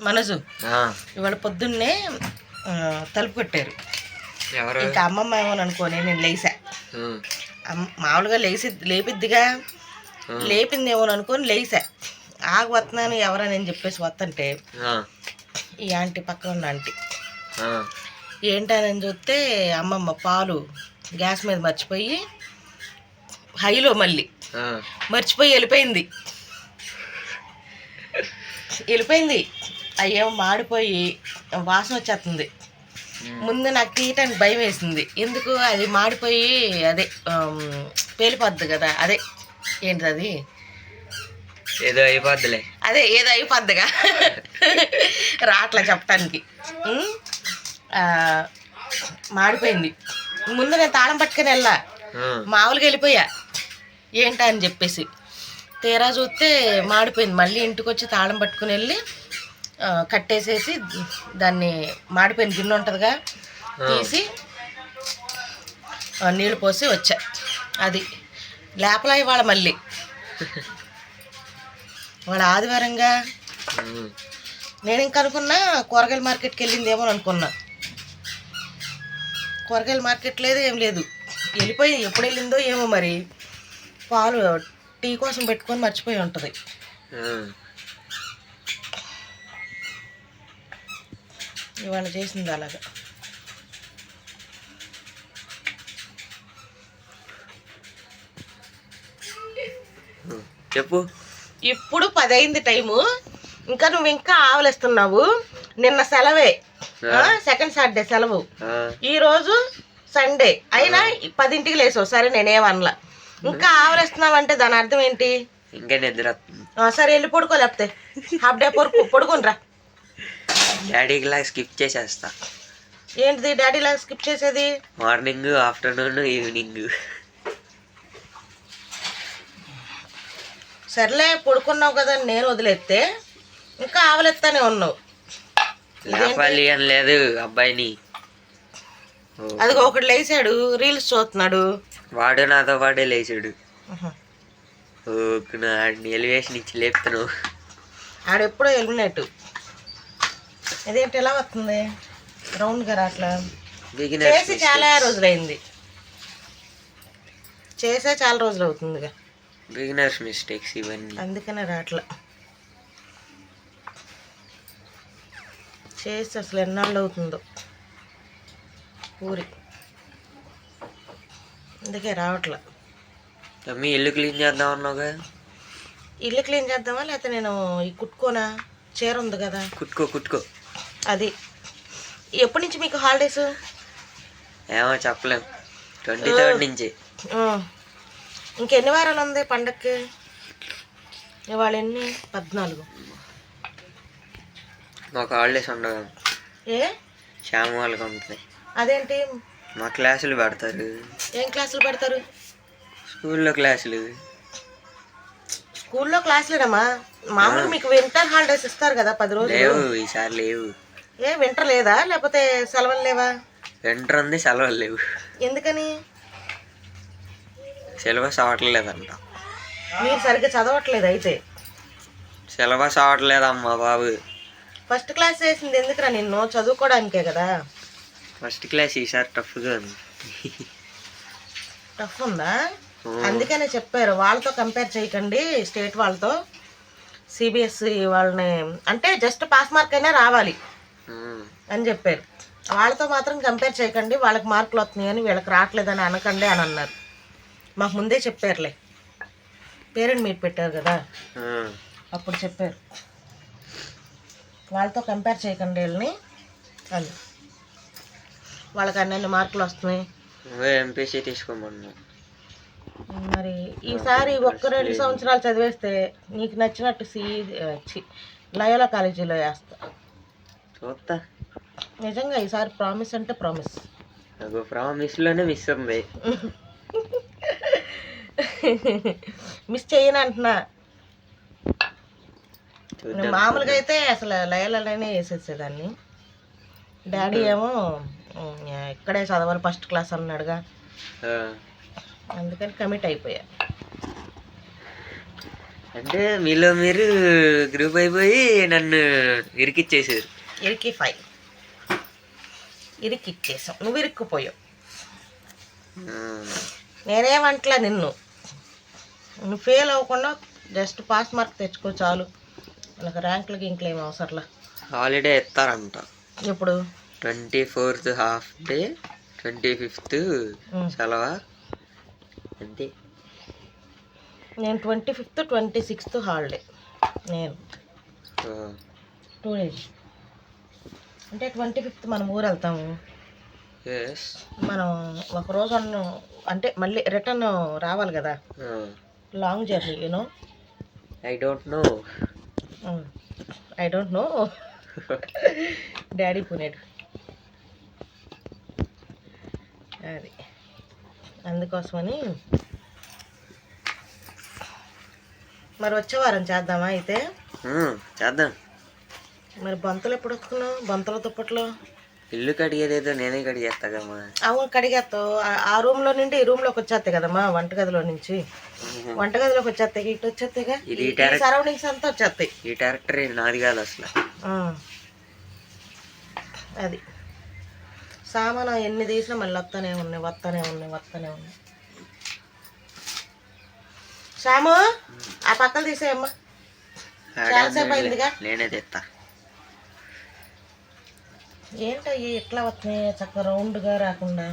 మనసు. ఆ, ఇవాళ పొద్దున్నే తలుపు కొట్టారు. ఇంకా అమ్మమ్మ ఏమో అనుకోని నేను లేసా. మామూలుగా లేసి లేపిద్దిగా. ఉమ్, లేపిందేమో అనుకొని లేసా. ఆగు వస్తున్నాను ఎవరని నేను చెప్పేసి వస్తుంటే ఈ ఆంటీ పక్కన ఉన్న ఆంటీ. ఏంటని చూస్తే అమ్మమ్మ పాలు గ్యాస్ మీద మర్చిపోయి హైలో మళ్ళీ. మర్చిపోయి వెళ్ళిపోయింది. వెళ్ళిపోయింది. అయ్యేమో మాడిపోయి వాసన వచ్చేస్తుంది. ముందు నాకు తీయటానికి భయం వేసింది. ఎందుకు? అది మాడిపోయి అదే పేలిపోద్ది కదా. అదే ఏంటిది? అది ఏదో అయిపోద్దిలే. అదే ఏదో అయిపోద్దిగా. రాట్లా చెప్పటానికి. మాడిపోయింది. ముందు నేను తాళం పట్టుకొని వెళ్ళా. మామూలుగా వెళ్ళిపోయా. ఏంటా అని చెప్పేసి. తీరా చూస్తే మాడిపోయింది. మళ్ళీ ఇంటికి వచ్చి తాళం పట్టుకుని వెళ్ళి కట్టేసేసి దాన్ని మాడిపోయిన గిన్నె ఉంటుందిగా తీసి నీళ్ళు పోసి వచ్చా. అది లేపలా ఇవాళ మళ్ళీ. వాళ్ళ ఆదివారంగా. నేను ఇంకా అనుకున్నా కూరగాయల మార్కెట్కి వెళ్ళిందేమో అని అనుకున్నా. కూరగాయల మార్కెట్ లేదు ఏం లేదు. వెళ్ళిపోయి ఎప్పుడు వెళ్ళిందో ఏమో మరి. పాలు టీ కోసం పెట్టుకొని మర్చిపోయి ఉంటుంది. ఇవాళ చేసింది అలాగా. చెప్పు. ఇప్పుడు పది అయింది టైము. ఇంకా నువ్వు ఇంకా ఆవలిస్తున్నావు. నిన్న సెలవే. సెకండ్ సాటర్డే సెలవు. ఈ రోజు సండే. అయినా పదింటికి లేసావు. సరే నేనేమనలా ఇంకా ఆవలిస్తున్నావంటే దాని అర్థం ఏంటి? ఇంకా నిద్ర సరే వెళ్ళి పడుకో లేకపోతే. హాఫ్ డే పడుకో పడుకోనరా. డాడీకి లా స్కిప్ చేసేస్తా. ఏంటిది డాడీ లాగా స్కిప్ చేసేది? Morning afternoon evening. సర్లే పడుకున్నావు కదా నేను వదిలేస్తే ఇంకా ఆవలెత్తానే ఉన్నావు. లేపాలి అని లేదు అబ్బాయిని. అది ఒకటి లేచాడు రీల్స్ చూస్తున్నాడు. వాడు నాతో పాటే లేచాడు. ఓకే నా ఎలివేషన్ ఇచ్చి లేపుతున్నావు. ఆడెప్పుడో ఎలిమినేట్. ఇదేంటి ఎలా వస్తుంది? రౌండ్గా రాట్లా? చేసి చాలా రోజులైంది. చేసే చాలా రోజులు అవుతుందిగా బిగినర్స్ మిస్టేక్స్ ఇవన్నీ. అందుకనే రాట్లా. చేసి అసలు ఎన్నాళ్ళు అవుతుందో ఊరి. అందుకే రావట్లా. మమ్మీ ఇల్లు క్లీన్ చేద్దాం అన్నావుగా? ఇల్లు క్లీన్ చేద్దామా? లేకపోతే నేను ఈ కుట్టుకోనా చీర ఉంది కదా. కుట్టుకో కుట్టుకో అది. ఎప్పటి నుంచి మీకు హాలిడేస్ ఏమో చెప్పలేం. ట్వంటీ థర్డ్ నుంచి. ఇంకెన్ని వారాలు ఉంది పండక్కి? ఇవాళ ఎన్ని? పద్నాలుగు. మాకు హాలిడేస్ ఉండవు. ఏ? శ్యామ వాళ్ళకి ఉంటుంది అదేంటి? మా క్లాసులు పెడతారు. ఏం క్లాసులు పెడతారు? స్కూల్లో క్లాసులు. స్కూల్లో క్లాసులేనమ్మా? మామూలుగా మీకు వింటర్ హాలిడేస్ ఇస్తారు కదా పది రోజులు. లేవు ఈసారి లేవు. ఏ వింటర్ లేదా? లేకపోతే సెలవులు లేవా? వింటర్ ఉంది సెలవులు లేవు. ఎందుకని? సిలబస్ అవ్వట్లేదంట. మీరు సరిగ్గా చదవట్లేదు అయితే. సిలబస్ అవ్వట్లేదమ్మా బాబు. ఫస్ట్ క్లాస్ చేసింది ఎందుకురా నిన్ను? చదువుకోవడానికే కదా. ఫస్ట్ క్లాస్ ఈసారి టఫ్గా ఉంది. టఫ్ ఉందా? అందుకనే చెప్పారు. వాళ్ళతో కంపేర్ చేయకండి స్టేట్ వాళ్ళతో. సిబిఎస్ఈ వాళ్ళని అంటే జస్ట్ పాస్ మార్క్ అయినా రావాలి. అని చెప్పారు. వాళ్ళతో మాత్రం కంపేర్ చేయకండి వాళ్ళకి మార్కులు వస్తున్నాయి అని వీళ్ళకి రావట్లేదని అనకండి అని అన్నారు. మాకు ముందే చెప్పారులే. పేరెంట్ మీట్ పెట్టారు కదా. అప్పుడు చెప్పారు. వాళ్ళతో కంపేర్ చేయకండి వీళ్ళని అని. వాళ్ళకి అన్నన్ని మార్కులు వస్తున్నాయి. ఎంపీసీ తీసుకోమన్నా. మరి ఈసారి ఒక్క రెండు సంవత్సరాలు చదివేస్తే నీకు నచ్చినట్టు సి చి లయోలా కాలేజీలో వేస్తా. చూస్తా. నిజంగా ఈసారి ప్రామిస్ అంటే ప్రామిస్. నాకు ప్రామిస్లోనే మిస్ ఉంది. మిస్ చేయను అంటున్నా. మామూలుగా అయితే అసలు లయలలోనే వేసేసేదాన్ని. డాడీ ఏమో ఇక్కడే చదవాలి ఫస్ట్ క్లాస్ అన్నాడుగా అందుకని కమిట్ అయిపోయా. అంటే మీలో మీరు గ్రూప్ అయిపోయి నన్ను ఇరికిచ్చేసారు. ఇరికి ఫైవ్ ఇరికిచ్చేసాం నువ్వు ఇరుక్కుపోయావు. నేనేమంటలా నిన్ను. నువ్వు ఫెయిల్ అవ్వకుండా జస్ట్ పాస్ మార్క్ తెచ్చుకో చాలు. నాకు ర్యాంకులకి ఇంకేం అవసరంలా. హాలిడే ఇస్తారంట ఇప్పుడు twenty fourth half day twenty fifth. సెలవా. అంతే నేను twenty fifth twenty sixth holiday నేను టూ డేస్ అంటే ట్వంటీ ఫిఫ్త్ మనం ఊరు వెళ్తాము. Yes. మనం ఒక రోజు అంటే మళ్ళీ రిటర్న్ రావాలి కదా. Long journey you know I don't know I don't know daddy పునేడు అది అందుకోసమని మరి వచ్చే వారం చేద్దామా అయితే? చేద్దాం. మరి బంతులు ఎప్పుడు వస్తున్నావు? బంతుల దుప్పట్లో? ఇల్లు కడిగేదేదో నేనే కడిగేస్తాగమ్మా. అవును కడిగేస్తావు. ఆ- రూమ్లో నుండి ఈ రూమ్లోకి వచ్చేస్తాయి కదమ్మా వంటగదిలో నుంచి. వంటగదిలోకి వచ్చేస్తాయి ఇటు వచ్చేస్తాయిగా? ఇది ఈ సరౌండింగ్స్ అంతా వచ్చేస్తాయి. ఈ ట్రాక్టర్ నాది కాదు అసలు. ఆ. అది. సామాను ఎన్ని తీసినా మళ్ళీ వస్తానే ఉన్నాయి వస్తానే ఉన్నాయి వస్తానే ఉన్నాయి. శ్యాము ఆ పక్కన తీసేయమ్మా. చాలాసేపు అయిందిగా. నేనే తెస్తా ఏంటయ్యి ఎట్లా వస్తున్నాయి చక్కగా రౌండ్గా రాకుండా?